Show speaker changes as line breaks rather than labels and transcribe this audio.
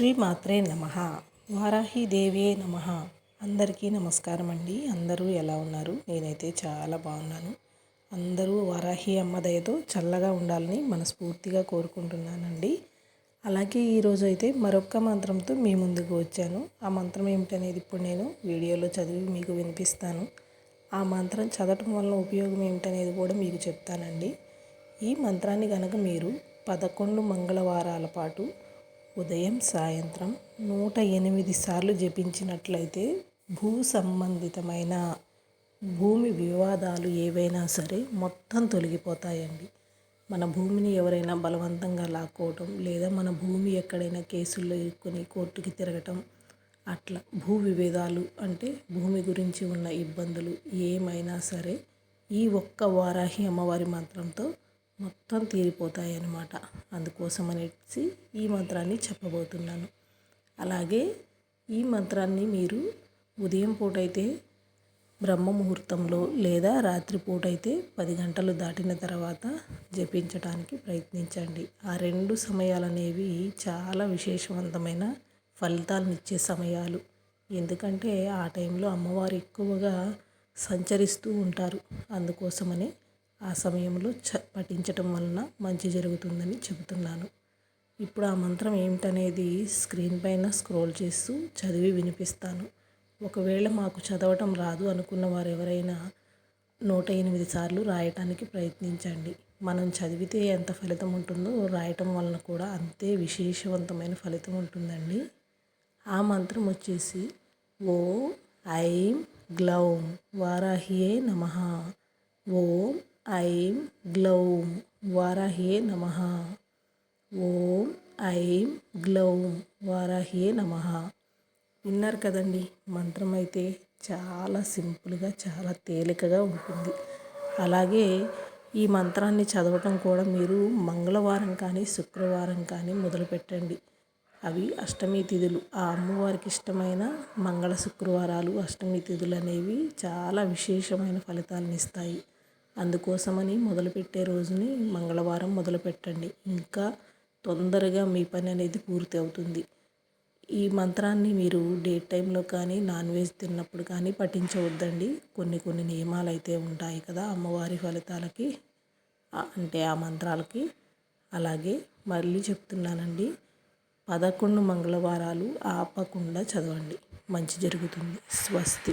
శ్రీ నమ. వారాహిదేవే నమ. అందరికీ నమస్కారం అండి. అందరూ ఎలా ఉన్నారు? నేనైతే చాలా బాగున్నాను. అందరూ వారాహి అమ్మ దయతో చల్లగా ఉండాలని మనస్ఫూర్తిగా కోరుకుంటున్నానండి. అలాగే ఈరోజు అయితే మరొక్క మంత్రంతో మీ ముందుకు వచ్చాను. ఆ మంత్రం ఏమిటనేది ఇప్పుడు నేను వీడియోలో చదివి మీకు వినిపిస్తాను. ఆ మంత్రం చదవటం వల్ల ఉపయోగం ఏమిటనేది కూడా మీకు చెప్తానండి. ఈ మంత్రాన్ని కనుక మీరు పదకొండు మంగళవారాల పాటు ఉదయం సాయంత్రం నూట ఎనిమిది సార్లు జపించినట్లయితే భూ సంబంధితమైన భూమి వివాదాలు ఏవైనా సరే మొత్తం తొలగిపోతాయండి. మన భూమిని ఎవరైనా బలవంతంగా లాక్కోవటం లేదా మన భూమి ఎక్కడైనా కేసుల్లో ఇరుక్కుని కోర్టుకి తిరగటం అట్లా భూ విభేదాలు అంటే భూమి గురించి ఉన్న ఇబ్బందులు ఏమైనా సరే ఈ ఒక్క వారాహి అమ్మవారి మంత్రంతో మొత్తం తీరిపోతాయి అన్నమాట అందుకోసం అనేసి ఈ మంత్రాన్ని చెప్పబోతున్నాను. అలాగే ఈ మంత్రాన్ని మీరు ఉదయం పూట అయితే బ్రహ్మ ముహూర్తంలో లేదా రాత్రిపూట అయితే పది గంటలు దాటిన తర్వాత జపించడానికి ప్రయత్నించండి. ఆ రెండు సమయాలు అనేవి చాలా విశేషవంతమైన ఫలితాలను ఇచ్చే సమయాలు. ఎందుకంటే ఆ టైంలో అమ్మవారు ఎక్కువగా సంచరిస్తూ ఉంటారు. అందుకోసమనే ఆ సమయంలో చ పఠించటం వలన మంచి జరుగుతుందని చెబుతున్నాను. ఇప్పుడు ఆ మంత్రం ఏమిటనేది స్క్రీన్ పైన స్క్రోల్ చేస్తూ చదివి వినిపిస్తాను. ఒకవేళ మాకు చదవటం రాదు అనుకున్న వారు ఎవరైనా నూట ఎనిమిది సార్లు రాయటానికి ప్రయత్నించండి. మనం చదివితే ఎంత ఫలితం ఉంటుందో రాయటం వలన కూడా అంతే విశేషవంతమైన ఫలితం ఉంటుందండి. ఆ మంత్రం వచ్చేసి ఓ ఐం గ్లౌం వారాహియే నమ. ఓం ఐం గ్లౌం వారాహ్యే నమ. ఓం ఐం గ్లౌం వారాహ్యే నమ. విన్నారు కదండి మంత్రం అయితే చాలా సింపుల్గా చాలా తేలికగా ఉంటుంది. అలాగే ఈ మంత్రాన్ని చదవటం కూడా మీరు మంగళవారం కానీ శుక్రవారం కానీ మొదలుపెట్టండి అవి అష్టమి తిథులు. ఆ అమ్మవారికి ఇష్టమైన మంగళ శుక్రవారాలు అష్టమి తిథులు అనేవి చాలా విశేషమైన ఫలితాలను ఇస్తాయి. అందుకోసమని మొదలుపెట్టే రోజుని మంగళవారం మొదలుపెట్టండి. ఇంకా తొందరగా మీ పని అనేది పూర్తి అవుతుంది. ఈ మంత్రాన్ని మీరు డే టైంలో కానీ నాన్ వెజ్ తిన్నప్పుడు కానీ పఠించవద్దండి. కొన్ని కొన్ని నియమాలు అయితే ఉంటాయి కదా అమ్మవారి ఫలితాలకి అంటే ఆ మంత్రాలకి. అలాగే మళ్ళీ చెప్తున్నానండి పదకొండు మంగళవారాలు ఆపకుండా చదవండి. మంచి జరుగుతుంది. స్వస్తి.